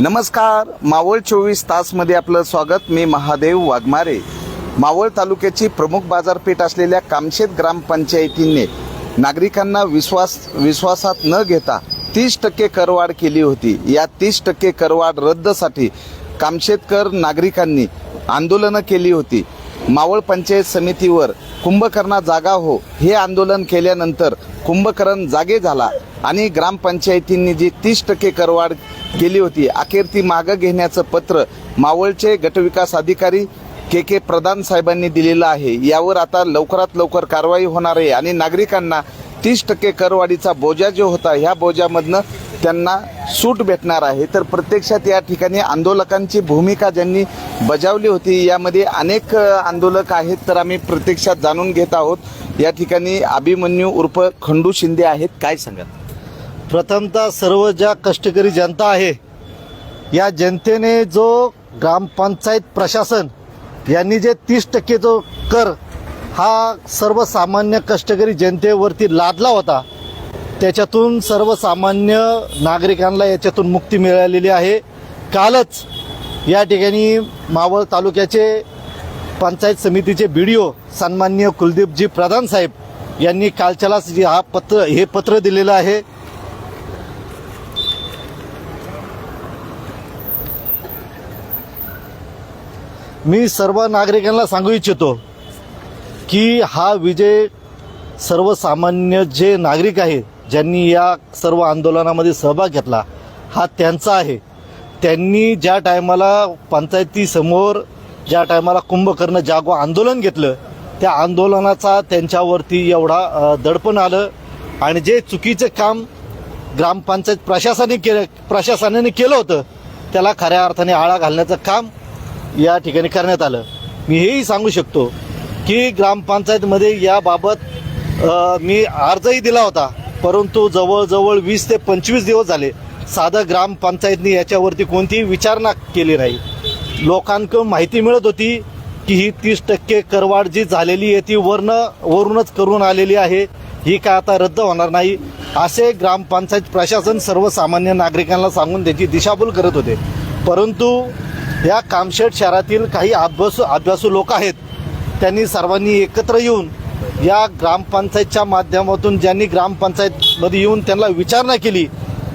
नमस्कार. मावळ चोवीस तासमध्ये आपलं स्वागत. मी महादेव वाघमारे. मावळ तालुक्याची प्रमुख बाजारपेठ असलेल्या कामशेत ग्रामपंचायतीने नागरिकांना विश्वास विश्वासात न घेता तीस टक्के करवाढ केली होती. या तीस टक्के करवाढ रद्दसाठी कामशेतकर नागरिकांनी आंदोलनं केली होती. मावळ पंचायत समितीवर कुंभकर्णा जागा हो हे आंदोलन केल्यानंतर कुंभकर्ण जागे झाला. आणि ग्रामपंचायतींनी जी तीस टक्के करवाढ केली होती अखेर ती मागं घेण्याचं पत्र मावळचे गटविकास अधिकारी के के प्रधान साहेबांनी दिलेलं आहे. यावर आता लवकरात लवकर कारवाई होणार आहे आणि नागरिकांना तीस टक्के करवाढीचा बोजा जो होता ह्या बोजामधनं त्यांना सूट भेटणार आहे. तर प्रत्यक्षात या ठिकाणी आंदोलकांची भूमिका ज्यांनी बजावली होती यामध्ये अनेक आंदोलक आहेत. तर आम्ही प्रत्यक्षात जाणून घेत आहोत या ठिकाणी अभिमन्यू उर्फ खंडू शिंदे आहेत. काय सांगाल? प्रथमतः सर्व ज्या कष्टकरी जनता आहे या जनतेने जो ग्रामपंचायत प्रशासन यांनी जे तीस टक्के जो कर हा सर्वसामान्य कष्टकरी जनतेवरती लादला होता त्याच्यातून सर्वसामान्य नागरिकांना याच्यातून मुक्ती मिळालेली आहे. कालच या ठिकाणी मावळ तालुक्याचे पंचायत समितीचे बी डी ओ सन्मान्य कुलदीपजी प्रधान साहेब यांनी कालच्यालाच हा पत्र हे पत्र दिलेलं आहे. मी सर्व नागरिकांना सांगू इच्छितो की हा विजय सर्वसामान्य जे नागरिक आहेत ज्यांनी या सर्व आंदोलनामध्ये सहभाग घेतला हा त्यांचा आहे. त्यांनी ज्या टायमाला पंचायतीसमोर ज्या टायमाला कुंभकर्ण जागो आंदोलन घेतलं त्या आंदोलनाचा त्यांच्यावरती एवढा दडपण आलं आणि जे चुकीचं काम ग्रामपंचायत प्रशासनाने केलं प्रशासनाने केलं होतं त्याला खऱ्या अर्थाने आळा घालण्याचं काम या ठिकाणी करण्यात आलं. मी हेही सांगू शकतो की ग्रामपंचायतमध्ये याबाबत मी अर्जही दिला होता. परंतु जवळजवळ वीस ते पंचवीस दिवस झाले साधं ग्रामपंचायतनी याच्यावरती कोणतीही विचारणा केली नाही. लोकांकडून माहिती मिळत होती की ही तीस टक्के करवाढ जी झालेली आहे ती वर्ण वरूनच करून आलेली आहे. ही काय आता रद्द होणार नाही असे ग्रामपंचायत प्रशासन सर्वसामान्य नागरिकांना सांगून त्याची दिशाभूल करत होते. परंतु या कामशेट शहरातील काही अभ्यासू अभ्यासू लोक आहेत त्यांनी सर्वांनी एकत्र येऊन या ग्रामपंचायतच्या माध्यमातून ज्यांनी ग्रामपंचायतमध्ये येऊन त्यांना विचारणा केली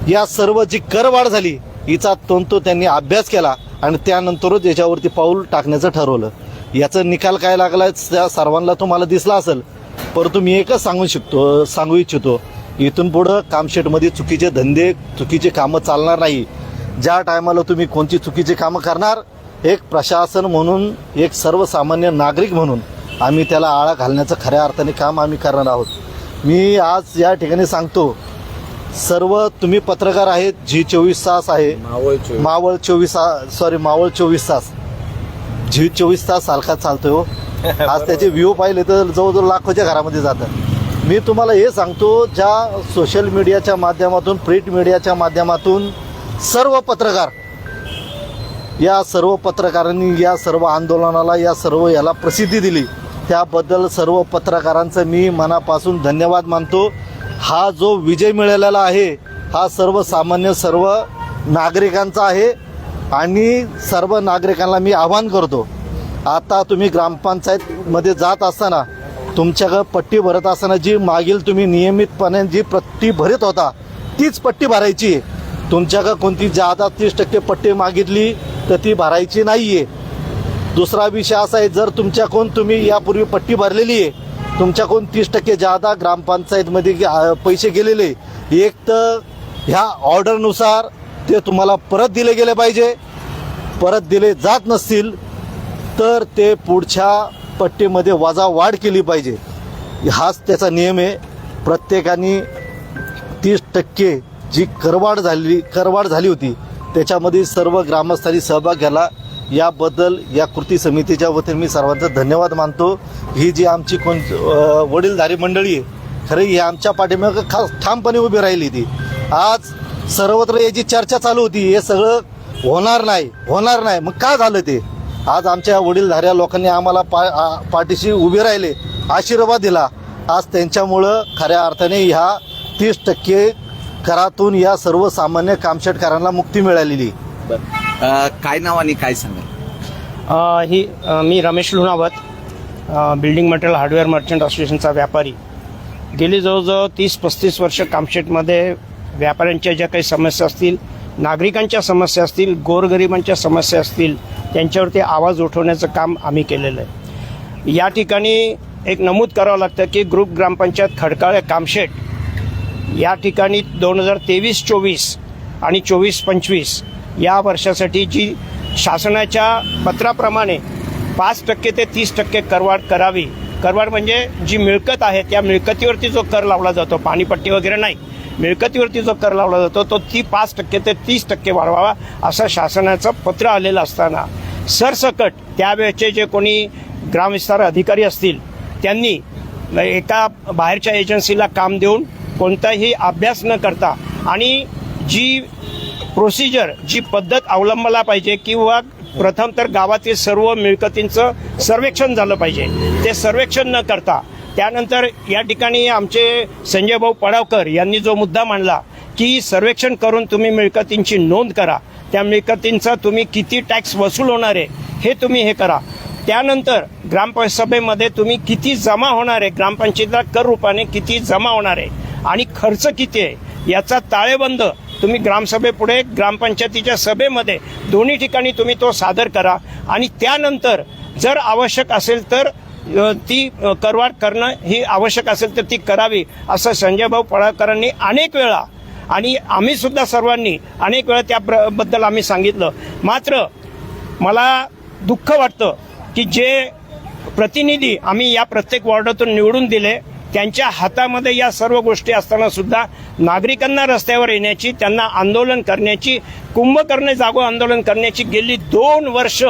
या सर्व जी करवाढ झाली हिचा तंतो त्यांनी अभ्यास केला आणि त्यानंतरच याच्यावरती पाऊल टाकण्याचं ठरवलं. याचा निकाल काय लागला त्या सर्वांना तुम्हाला दिसला असेल परंतु मी एकच सांगू शकतो सांगू इच्छितो इथून पुढं कामशेटमध्ये चुकीचे धंदे चुकीचे कामं चालणार नाही. ज्या टायमाला तुम्ही कोणती चुकीची कामं करणार एक प्रशासन म्हणून एक सर्वसामान्य नागरिक म्हणून आम्ही त्याला आळा घालण्याचं खऱ्या अर्थाने काम आम्ही करणार आहोत. मी आज या ठिकाणी सांगतो सर्व तुम्ही पत्रकार आहेत जी चोवीस तास आहे. मावळ चोवीस. सॉरी मावळ चोवीस तास. झी चोवीस तास सारखा चालतोय हो. आज त्याचे व्ह्यू पाहिले तर जवळजवळ लाखोच्या घरामध्ये जातात. मी तुम्हाला हे सांगतो ज्या सोशल मीडियाच्या माध्यमातून प्रिंट मीडियाच्या माध्यमातून सर्व पत्रकार या सर्व पत्रकारांनी या सर्व आंदोलनाला या सर्व याला प्रसिद्धी दिली. त्याबद्दल सर्व पत्रकारांचं मी मनापासून धन्यवाद मानतो. हा जो विजय मिळालेला आहे हा सर्वसामान्य सर्व नागरिकांचा आहे आणि सर्व नागरिकांना मी आवाहन करतो. आता तुम्ही ग्रामपंचायतमध्ये जात असताना तुमच्याकडं पट्टी भरत असताना जी मागील तुम्ही नियमितपणे जी पट्टी भरत होता तीच पट्टी भरायची आहे. तुमच्याकडं कोणती जादा तीस टक्के पट्टी मागितली तर ती भरायची नाही आहे दुसरा विषय असा आहे जर तुमच्याकडून तुम्ही यापूर्वी पट्टी भरलेली आहे तुमच्याकडून तीस टक्के जादा ग्रामपंचायतमध्ये गे- पैसे गेलेले एक तर ह्या ऑर्डरनुसार ते तुम्हाला परत दिले गेले पाहिजे. परत दिले जात नसतील तर ते पुढच्या पट्टीमध्ये वजा वाढ केली पाहिजे. हाच त्याचा नियम आहे. प्रत्येकाने तीस टक्के जी करवाढ झाली करवाढ झाली होती त्याच्यामध्ये सर्व ग्रामस्थांनी सहभाग घ्याला याबद्दल या कृती समितीच्या वतीने मी सर्वांचा धन्यवाद मानतो. ही जी आमची कोण वडीलधारी मंडळी आहे खरं ही आमच्या पाठीमागं खास ठामपणे उभी राहिली ती. आज सर्वत्र याची चर्चा चालू होती हे सगळं होणार नाही होणार नाही. मग का झालं ते? आज आमच्या वडीलधाऱ्या लोकांनी आम्हाला पा पाठीशी उभे राहिले आशीर्वाद दिला. आज त्यांच्यामुळं खऱ्या अर्थाने ह्या तीस टक्के करातून या सर्वसामान्य कामशेटकरांना मुक्ती मिळालेली. अ, काय नाव आणि काय सांगाल? अ, ही अ, मी रमेश लुणावत अ, बिल्डिंग मटेरियल हार्डवेअर मर्चंट असोसिएशनचा व्यापारी. गेली जवळजवळ तीस पस्तीस वर्ष कामशेटमध्ये व्यापाऱ्यांच्या ज्या काही समस्या असतील नागरिकांच्या समस्या असतील गोरगरिबांच्या समस्या असतील त्यांच्यावरती आवाज उठवण्याचं काम आम्ही केलेलं आहे. या ठिकाणी एक नमूद करावं लागतं की ग्रुप ग्रामपंचायत खडकाळे कामशेट या ठिकाणी दोन हजार तेवीस चोवीस आणि चोवीस पंचवीस या वर्षासाठी जी शासनाच्या पत्राप्रमाणे पाच टक्के ते तीस टक्के करवाढ करावी. करवाढ म्हणजे जी मिळकत आहे त्या मिळकतीवरती जो कर लावला जातो पाणीपट्टी वगैरे नाही मिळकतीवरती जो कर लावला जातो तो ती पाच टक्के ते तीस टक्के वाढवावा असं शासनाचं पत्र आलेलं असताना सरसकट त्यावेळेचे जे कोणी ग्रामविस्तार अधिकारी असतील त्यांनी एका बाहेरच्या एजन्सीला काम देऊन कोणताही अभ्यास न करता आणि जी प्रोसिजर जी पद्धत अवलंबला पाहिजे किंवा प्रथम तर गावातील सर्व मिळकतींचं सर्वेक्षण झालं पाहिजे. ते सर्वेक्षण न करता त्यानंतर या ठिकाणी आमचे संजय भाऊ पडावकर यांनी जो मुद्दा मांडला की सर्वेक्षण करून तुम्ही मिळकतींची नोंद करा. त्या मिळकतींचा तुम्ही किती टॅक्स वसूल होणार आहे हे तुम्ही हे करा. त्यानंतर ग्रामसभेमध्ये तुम्ही किती जमा होणार आहे ग्रामपंचायतीला कर रूपाने किती जमा होणार आहे आणि खर्च किती आहे याचा ताळेबंद तुम्ही ग्रामसभेपुढे ग्रामपंचायतीच्या सभेमध्ये दोन्ही ठिकाणी तुम्ही तो सादर करा. आणि त्यानंतर जर आवश्यक असेल तर ती अ, करवाढ करणं ही आवश्यक असेल तर ती करावी असं संजय भाऊ पळाकरांनी अनेक वेळा आणि आम्ही सुद्धा सर्वांनी अनेक वेळा त्याबद्दल आम्ही सांगितलं. मात्र मला दुःख वाटतं की जे प्रतिनिधी आम्ही या प्रत्येक वॉर्डातून निवडून दिले त्यांच्या हातामध्ये या सर्व गोष्टी असताना सुद्धा नागरिकांना रस्त्यावर येण्याची त्यांना आंदोलन करण्याची कुंभकर्ण जागो आंदोलन करण्याची गेली दोन वर्ष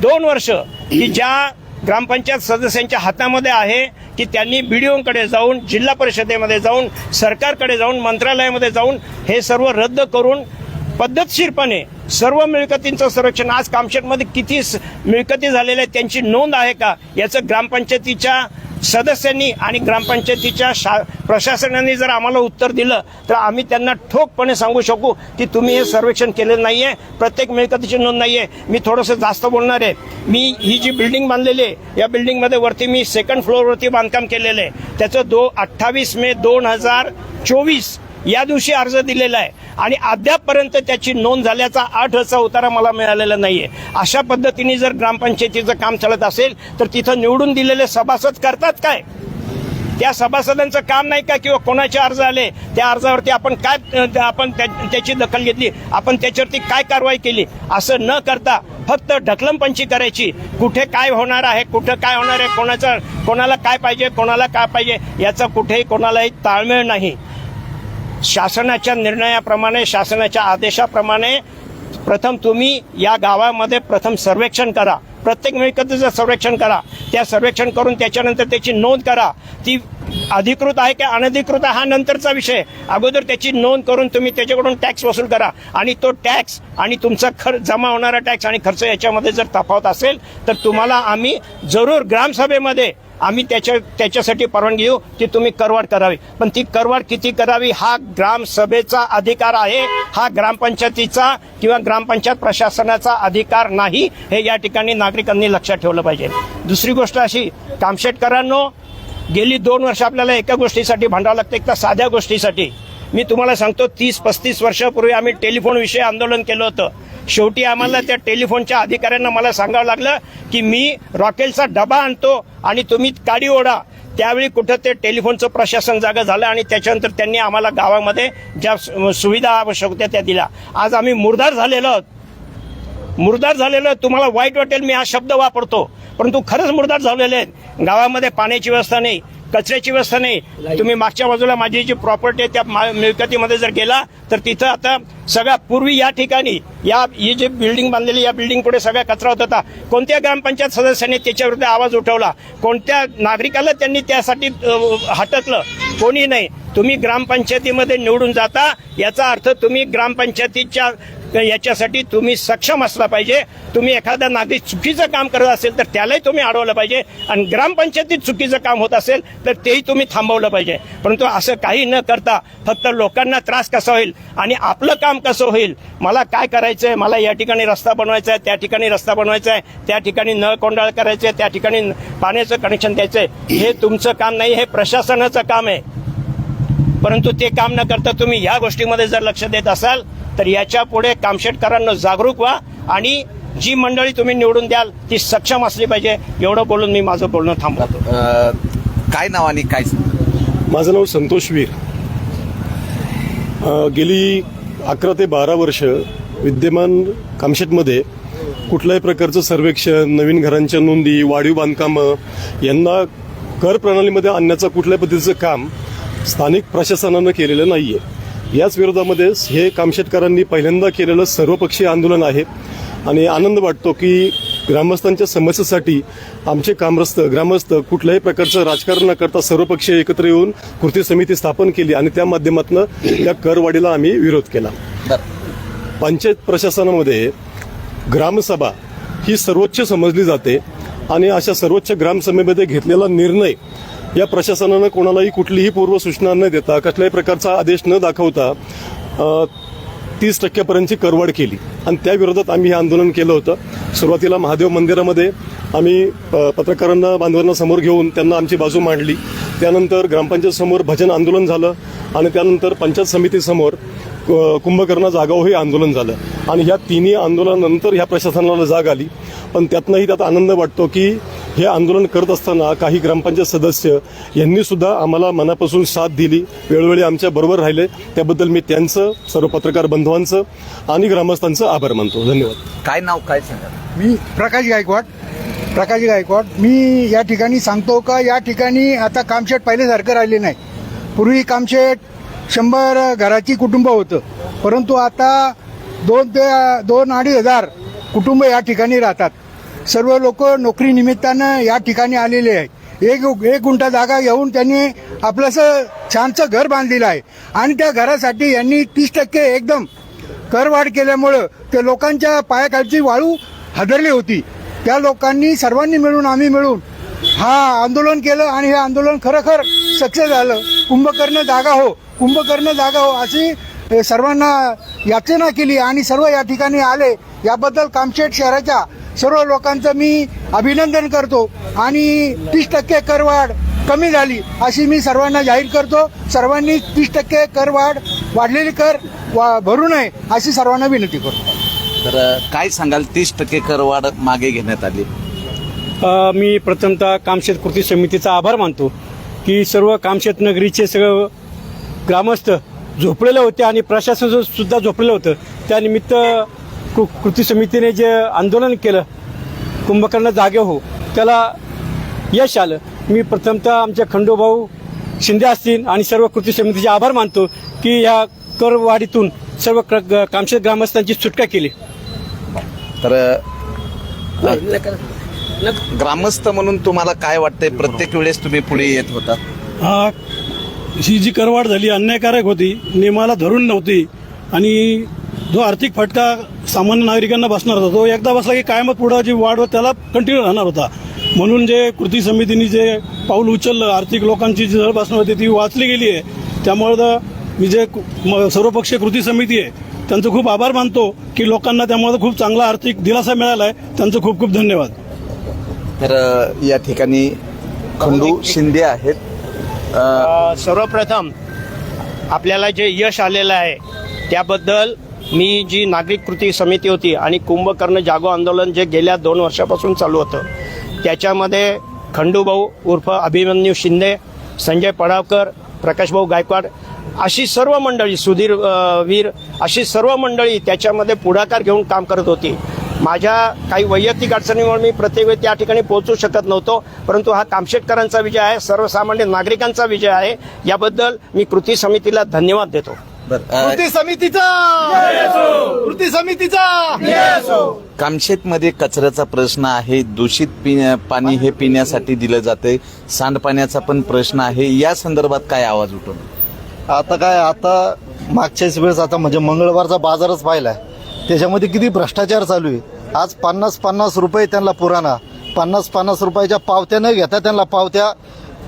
दोन वर्ष की ज्या ग्रामपंचायत सदस्यांच्या हातामध्ये आहे की त्यांनी बीडीओकडे जाऊन जिल्हा परिषदेमध्ये जाऊन सरकारकडे जाऊन मंत्रालयामध्ये जाऊन हे सर्व रद्द करून पद्धतशीरपणे सर्व मिळकतींचं संरक्षण आज कामशेटमध्ये किती मिळकती झालेल्या आहेत त्यांची नोंद आहे का? याचं ग्रामपंचायतीच्या सदस्यांनी आणि ग्रामपंचायतीच्या शा प्रशासनाने जर आम्हाला उत्तर दिलं तर आम्ही त्यांना ठोकपणे सांगू शकू की तुम्ही हे सर्वेक्षण केलेलं नाही आहे प्रत्येक मिळकतीची नोंद नाही आहे मी थोडंसं जास्त बोलणार आहे. मी ही जी बिल्डिंग बांधलेली आहे या बिल्डिंगमध्ये वरती मी सेकंड फ्लोअरवरती बांधकाम केलेलं आहे. त्याचं दो अठ्ठावीस मे दोन हजार चोवीस या दिवशी अर्ज दिलेला आहे. आणि अद्यापपर्यंत त्याची नोंद झाल्याचा आठ असा उतारा मला मिळालेला नाहीये. अशा पद्धतीने जर ग्रामपंचायतीचं काम चालत असेल तर तिथं निवडून दिलेले सभासद करतात काय? त्या सभासदांचं काम नाही का किंवा कोणाचे अर्ज आले त्या अर्जावरती आपण काय आपण त्या- त्याची दखल घेतली आपण त्याच्यावरती काय कारवाई केली असं न करता फक्त ढकलमपंची करायची. कुठे काय होणार आहे कुठं काय होणार आहे कोणाचं कोणाला काय पाहिजे कोणाला काय पाहिजे याचा कुठेही कोणालाही ताळमेळ नाही. शासनाच्या निर्णयाप्रमाणे शासनाच्या आदेशाप्रमाणे प्रथम तुम्ही या गावामध्ये प्रथम सर्वेक्षण करा. प्रत्येक मिळकतीचं सर्वेक्षण करा त्या सर्वेक्षण करून त्याच्यानंतर त्याची नोंद करा. ती अधिकृत आहे की अनधिकृत आहे हा नंतरचा विषय. अगोदर त्याची नोंद करून तुम्ही त्याच्याकडून टॅक्स वसूल करा आणि तो टॅक्स आणि तुमचा खर्च जमा होणारा टॅक्स आणि खर्च याच्यामध्ये जर तफावत असेल तर तुम्हाला आम्ही जरूर ग्रामसभेमध्ये आम्ही त्याच्या त्याच्यासाठी परवानगी देऊ की तुम्ही करवाढ करावी. पण ती करवाढ किती करावी हा ग्रामसभेचा अधिकार आहे हा ग्रामपंचायतीचा किंवा ग्रामपंचायत प्रशासनाचा अधिकार नाही हे या ठिकाणी नागरिकांनी लक्षात ठेवलं पाहिजे. दुसरी गोष्ट अशी कामशेटकरांनो गेली दोन वर्ष आपल्याला एका गोष्टीसाठी भांडावं लागतं एक तर साध्या गोष्टीसाठी. मी तुम्हाला सांगतो तीस पस्तीस वर्षापूर्वी आम्ही टेलिफोन विषयी आंदोलन केलं होतं. शेवटी आम्हाला त्या टेलिफोनच्या अधिकाऱ्यांना मला सांगावं लागलं की मी रॉकेलचा डबा आणतो आणि तुम्ही गाडी ओढा. त्यावेळी कुठं ते टेलिफोनचं प्रशासन जागा झालं आणि त्याच्यानंतर त्यांनी आम्हाला गावामध्ये ज्या सुविधा आवश्यक होत्या त्या दिल्या. आज आम्ही मुर्दार झालेलो आहोत. मुर्दार झालेलं तुम्हाला वाईट वाटेल मी हा शब्द वापरतो. परंतु खरंच मुर्दार झालेले आहेत. गावामध्ये पाण्याची व्यवस्था नाही. कचऱ्याची व्यवस्था नाही. तुम्ही मागच्या बाजूला माझी जी प्रॉपर्टी आहे त्या मिळकतीमध्ये जर गेला तर तिथं आता सगळ्या पूर्वी या ठिकाणी या ही जी बिल्डिंग बांधलेली या बिल्डिंग पुढे सगळा कचरा होत होता. कोणत्या ग्रामपंचायत सदस्याने त्याच्याविरुद्ध आवाज उठवला? कोणत्या नागरिकाला त्यांनी त्यासाठी हटकलं? कोणी नाही. तुम्ही ग्रामपंचायतीमध्ये निवडून जाता याचा अर्थ तुम्ही ग्रामपंचायतीच्या तर याच्यासाठी तुम्ही सक्षम असला पाहिजे. तुम्ही एखादा नागरिक चुकीचं काम करत असेल तर त्यालाही तुम्ही अडवलं पाहिजे. आणि ग्रामपंचायतीत चुकीचं काम होत असेल तर तेही तुम्ही थांबवलं पाहिजे. परंतु असं काही न करता फक्त लोकांना त्रास कसा होईल आणि आपलं काम कसं होईल मला काय करायचं आहे मला या ठिकाणी रस्ता बनवायचा आहे त्या ठिकाणी रस्ता बनवायचा आहे त्या ठिकाणी नळ कोंडाळ करायचं आहे त्या ठिकाणी पाण्याचं कनेक्शन द्यायचं आहे हे तुमचं काम नाही हे प्रशासनाचं काम आहे. परंतु ते काम न करता तुम्ही या गोष्टीमध्ये जर लक्ष देत असाल तर याच्यापुढे कामशेटकरांना जागरूक व्हा आणि जी मंडळी तुम्ही निवडून द्याल ती सक्षम असली पाहिजे. एवढं बोलून मी माझं बोलणं थांबवतो. काय नाव आणि काय माझं नाव संतोष वीर. गेली अकरा ते बारा वर्ष विद्यमान कामशेतमध्ये कुठल्याही प्रकारचं सर्वेक्षण नवीन घरांच्या नोंदी वाढीव बांधकामं यांना कर प्रणालीमध्ये आणण्याचं कुठल्याही पद्धतीचं काम स्थानिक प्रशासनानं केलेलं नाही आहे याच विरोधामध्ये हे कामशेतकरांनी पहिल्यांदा केलेलं सर्वपक्षीय आंदोलन आहे. आणि आनंद वाटतो की ग्रामस्थांच्या समस्येसाठी आमचे कामरस्त ग्रामस्थ कुठल्याही प्रकारचं राजकारण न करता सर्वपक्षीय एकत्र येऊन कृती समिती स्थापन केली आणि त्या माध्यमातून या करवाढीला आम्ही विरोध केला. पंचायत प्रशासनामध्ये ग्रामसभा ही सर्वोच्च समजली जाते आणि अशा सर्वोच्च ग्रामसभेमध्ये घेतलेला निर्णय या प्रशासनानं कोणालाही कुठलीही पूर्वसूचना न देता कसल्याही प्रकारचा आदेश न दाखवता तीस टक्क्यापर्यंतची करवाढ केली. आणि त्याविरोधात आम्ही हे आंदोलन केलं होतं. सुरुवातीला महादेव मंदिरामध्ये आम्ही पत्रकारांना बांधवांना समोर घेऊन त्यांना आमची बाजू मांडली. त्यानंतर ग्रामपंचायत समोर भजन आंदोलन झालं आणि त्यानंतर पंचायत समितीसमोर अ, कुंभकर्ण जागाव हे आंदोलन झालं. आणि ह्या तिन्ही आंदोलनानंतर ह्या प्रशासनाला जाग आली. पण त्यातनंही त्यात आनंद वाटतो की हे आंदोलन करत असताना काही ग्रामपंचायत सदस्य यांनी सुद्धा आम्हाला मनापासून साथ दिली. वेळोवेळी आमच्या बरोबर राहिले. त्याबद्दल मी त्यांचं सर्व पत्रकार बंधवांचं आणि ग्रामस्थांचं आभार मानतो. धन्यवाद. काय नाव काय सांगा? मी प्रकाश गायकवाड. प्रकाश गायकवाड. मी या ठिकाणी सांगतो का या ठिकाणी आता कामशेट पहिल्यासारखं राहिले नाही. पूर्वी कामशेट शंभर घराची कुटुंब होतं. परंतु आता दोन ते दोन अडीच हजार कुटुंब या ठिकाणी राहतात. सर्व लोक नोकरी निमित्तानं या ठिकाणी आलेले आहे एक एक गुंठा जागा घेऊन त्यांनी आपलंसं छानसं घर बांधलेलं आहे. आणि त्या घरासाठी यांनी तीस टक्के एकदम करवाढ केल्यामुळं ते लोकांच्या पायाखालची वाळू हादरली होती. त्या लोकांनी सर्वांनी मिळून आम्ही मिळून हा आंदोलन केलं आणि हे आंदोलन खरोखर सक्सेस झालं. कुंभकर्ण जागा हो कुंभकर्ण जागा हो अशी सर्वांना याचना केली आणि सर्व या ठिकाणी आले. याबद्दल कामशेट शहराच्या सर्व लोकांचं मी अभिनंदन करतो आणि तीस टक्के करवाढ कमी झाली अशी मी सर्वांना जाहीर करतो. सर्वांनी तीस टक्के करवाढ वाढलेली कर वा भरू नये अशी सर्वांना विनंती करतो. तर काय सांगाल? तीस टक्के करवाढ मागे घेण्यात आली. मी प्रथमतः कामशेत कृती समितीचा आभार मानतो की सर्व कामशेत नगरीचे सगळं ग्रामस्थ झोपलेले होते आणि प्रशासन सुद्धा झोपलेलं होतं. त्यानिमित्त कृती समितीने जे आंदोलन केलं कुंभकर्ण जागे हो त्याला यश आलं. मी प्रथमतः आमच्या खंडोभाऊ शिंदे असतील आणि सर्व कृती समितीचे आभार मानतो की या करवाढीतून सर्व कामशेत ग्रामस्थांची सुटका केली. तर ग्रामस्थ म्हणून तुम्हाला काय वाटतंय? प्रत्येक वेळेस तुम्ही पुढे येत होता. हा ही जी करवाढ झाली अन्यायकारक होती नियमाला धरून नव्हती आणि जो आर्थिक फटका सामान्य नागरिकांना बसणार होता तो एकदा बसला की कायमच पुढं जी वाढ होत त्याला कंटिन्यू राहणार होता. म्हणून जे कृती समितीने जे पाऊल उचललं आर्थिक लोकांची जी झळ बसणार होती ती वाचली गेली आहे. त्यामुळे मी जे कु- म- सर्वपक्षीय कृती समिती आहे त्यांचं खूप आभार मानतो की लोकांना त्यामुळे खूप चांगला आर्थिक दिलासा मिळाला आहे त्यांचं खूप खूप धन्यवाद. तर या ठिकाणी खंडू शिंदे आहेत. सर्वप्रथम आपल्याला जे यश आलेलं आहे त्याबद्दल मी जी नागरिक कृती समिती होती आणि कुंभकर्ण जागो आंदोलन जे गेल्या दोन वर्षापासून चालू होतं त्याच्यामध्ये खंडूभाऊ उर्फ अभिमन्यू शिंदे संजय पडावकर प्रकाशभाऊ गायकवाड अशी सर्व मंडळी सुधीर वीर अशी सर्व मंडळी त्याच्यामध्ये पुढाकार घेऊन काम करत होती. माझ्या काही वैयक्तिक अडचणीमुळे मी प्रत्येक वेळी त्या ठिकाणी पोहोचू शकत नव्हतो परंतु हा कामशेटकरांचा विजय आहे सर्वसामान्य नागरिकांचा विजय आहे. याबद्दल मी कृती समितीला धन्यवाद देतो. कृती समितीचा! कृती समितीचा! कामशेतमध्ये कचऱ्याचा प्रश्न आहे दूषित पाणी हे पिण्यासाठी दिलं जाते सांडपाण्याचा पण प्रश्न आहे. या संदर्भात काय आवाज उठवतो? आता काय आता मागच्याच वेळेस आता म्हणजे मंगळवारचा बाजारच पाहिलाय. त्याच्यामध्ये किती भ्रष्टाचार चालू आहे. आज पन्नास पन्नास रुपये त्यांना पुराणा. पन्नास पन्नास रुपयाच्या पावत्या न घेता त्यांना पावत्या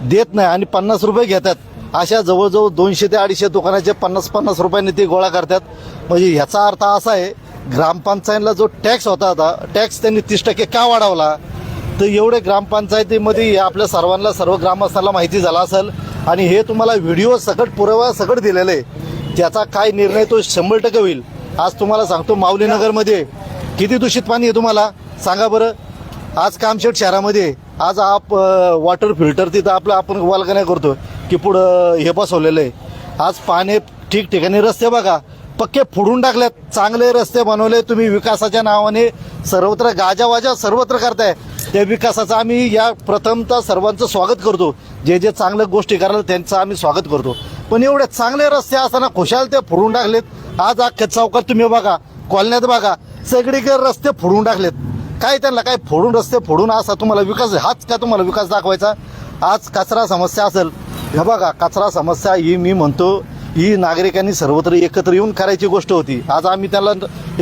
देत नाही आणि पन्नास रुपये घेतात. अशा जवळजवळ दोनशे ते अडीचशे दुकानाचे पन्नास पन्नास रुपयांनी ते गोळा करतात. म्हणजे ह्याचा अर्थ असा आहे ग्रामपंचायतला जो टॅक्स होता आता टॅक्स त्यांनी तीस टक्के का वाढवला? तर एवढे ग्रामपंचायतीमध्ये आपल्या सर्वांना सर्व ग्रामस्थांना माहिती झाला असेल. आणि हे तुम्हाला व्हिडिओ सकट पुरावा सकट दिलेलं आहे. त्याचा काय निर्णय तो शंभर टक्के होईल. आज तुम्हाला सांगतो माऊलीनगरमध्ये. किती दूषित पाणी आहे तुम्हाला? सांगा बरं. आज कामशेट शहरामध्ये. आज आप वॉटर फिल्टर तिथं आपलं आपण वालगण्या करतो की पुढं हे बसवलेलं आहे. आज पाणी ठिकठिकाणी रस्ते बघा. पक्के फोडून टाकल्यात चांगले रस्ते बनवले तुम्ही विकासाच्या नावाने. सर्वत्र गाजावाजा सर्वत्र करताय. त्या विकासाचं आम्ही या प्रथमतः सर्वांचं स्वागत करतो. जे जे चांगल्या गोष्टी करायला त्यांचं आम्ही स्वागत करतो. पण एवढे चांगले रस्ते असताना खुशाल ते फोडून टाकलेत. आज अख्ख्या चौकात तुम्ही बघा. कॉलन्यात बघा. सगळीकडे रस्ते फोडून टाकलेत. काय त्यांना काय फोडून रस्ते फोडून असा तुम्हाला विकास हाच का तुम्हाला विकास दाखवायचा? आज कचरा समस्या असेल. हे बघा कचरा समस्या ही मी म्हणतो ही नागरिकांनी सर्वत्र एकत्र येऊन करायची गोष्ट होती. आज आम्ही त्याला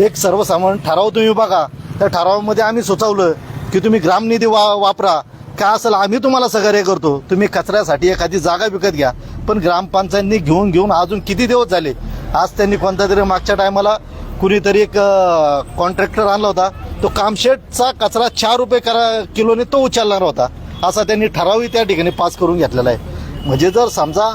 एक सर्वसामान्य ठराव तुम्ही बघा. त्या ठरावामध्ये आम्ही सुचवलं की तुम्ही ग्रामनिधी वा वापरा. काय असेल आम्ही तुम्हाला सहकार्य करतो. तुम्ही कचऱ्यासाठी एखादी जागा विकत घ्या. पण ग्रामपंचायतनी घेऊन घेऊन अजून किती दिवस झाले? आज त्यांनी कोणत्या तरी मागच्या टायमाला कुणीतरी एक कॉन्ट्रॅक्टर आणला होता. तो कामशेटचा कचरा चार रुपये करा किलोने तो उचलणार होता. असा त्यांनी ठरावही त्या ठिकाणी पास करून घेतलेला आहे. म्हणजे जर समजा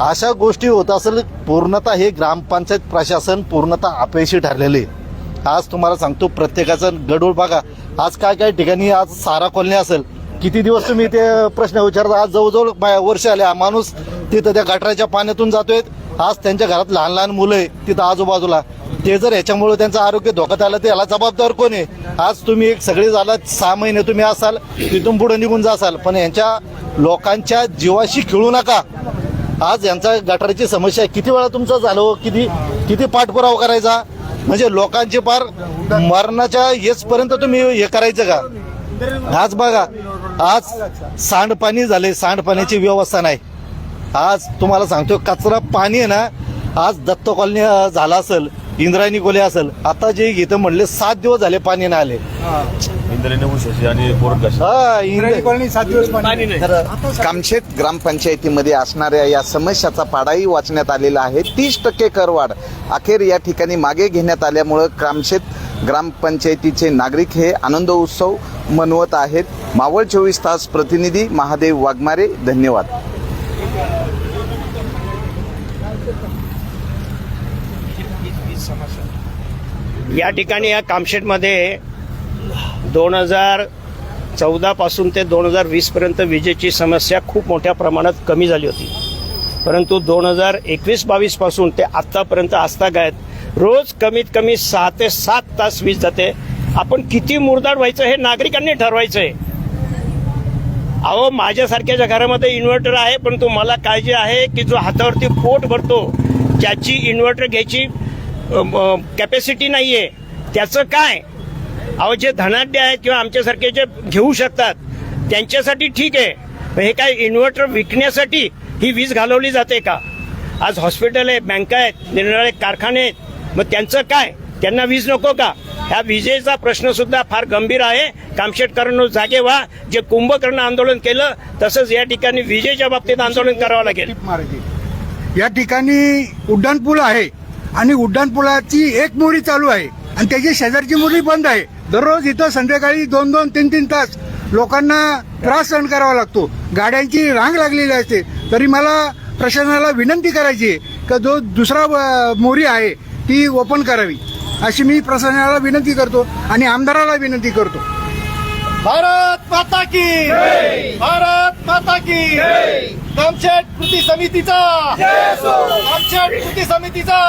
अशा गोष्टी होत असेल पूर्णतः हे ग्रामपंचायत प्रशासन पूर्णतः अपयशी ठरलेले. आहे. आज तुम्हाला सांगतो प्रत्येकाचं गडूळ बघा. आज काय काय ठिकाणी आज सारा कॉलनी असेल. किती दिवस तुम्ही ते प्रश्न विचारता? आज जवळजवळ वर्ष आले हा माणूस तिथं त्या गटाराच्या पाण्यातून जातोय. आज त्यांच्या घरात लहान लहान मुलं आहे तिथं आजूबाजूला. ते जर याच्यामुळे त्यांचं आरोग्य धोक्यात आलं तर याला जबाबदार कोण आहे? आज तुम्ही एक सगळे झाला सहा महिने तुम्ही असाल तिथून पुढे निघून जासाल. पण यांच्या लोकांच्या जीवाशी खेळू नका. आज यांचा गटाराची समस्या आहे. किती वेळा तुमचं झालं हो? किती किती पाठपुरावा करायचा? म्हणजे लोकांचे पार मरणाच्या येचपर्यंत तुम्ही हे करायचं का? आज बघा आज सांडपाणी झाले सांडपाण्याची व्यवस्था नाही. आज तुम्हाला सांगतो कचरा पाणी आहे ना आज दत्त कॉलनी झाला असेल इंद्रायणी कोले असेल. आता जे इथं म्हणले सात दिवस झाले पाणी नाही आले. हा, इंद्र- कॉलनी सात दिवस पाणी कामशेत ग्रामपंचायतीमध्ये असणाऱ्या या समस्याचा पाडाही वाचण्यात आलेला आहे. तीस टक्के करवाढ अखेर या ठिकाणी मागे घेण्यात आल्यामुळं कामशेत ग्रामपंचायतीचे नागरिक हे आनंद उत्सव मनवत आहेत. मावळ चोवीस तास प्रतिनिधी महादेव वाघमारे धन्यवाद. या ठिकाणी या कामशेटमध्ये दोन हजार चौदापासून ते दोन हजार वीसपर्यंत विजेची समस्या खूप मोठ्या प्रमाणात कमी झाली होती. परंतु दोन हजार एकवीस बावीसपासून ते आत्तापर्यंत आजतागायत रोज कमीत कमी सहा ते सात तास वीज जाते. आपण किती मुरदाड व्हायचं हे नागरिकांनी ठरवायचं आहे अहो माझ्यासारख्याच्या घरामध्ये इन्व्हर्टर आहे पण मला काळजी आहे की जो हातावरती पोट भरतो ज्याची इन्व्हर्टर घ्यायची कॅपॅसिटी नाही आहे त्याचं काय? अहो जे धनाढ्य आहेत किंवा आमच्यासारखे जे घेऊ शकतात त्यांच्यासाठी ठीक आहे. हे काय इन्व्हर्टर विकण्यासाठी ही वीज घालवली जाते का? आज हॉस्पिटल आहे बँका आहेत निरनिराळे कारखाने आहेत. मग त्यांचं काय? त्यांना वीज नको का? ह्या विजेचा प्रश्न सुद्धा फार गंभीर आहे. कामशेटकरांनो जागे व्हा. जे कुंभकर्ण आंदोलन केलं तसंच या ठिकाणी विजेच्या बाबतीत आंदोलन करावं लागेल. या ठिकाणी उड्डाणपूल आहे. आणि उड्डाणपुलाची एक मोरी चालू आहे. आणि त्याची शेजारची मोरी बंद आहे. दररोज इथं संध्याकाळी दोन दोन तीन तीन तास लोकांना त्रास सहन करावा लागतो. गाड्यांची रांग लागलेली असते. तरी मला प्रशासनाला विनंती करायची आहे का जो दुसरा मोरी आहे ती ओपन करावी. अशी मी प्रशासनाला विनंती करतो आणि आमदाराला विनंती करतो. भारत! माता की। भारत माता की। कामशेट कृती समितीचा। कामशेट कृती समितीचा।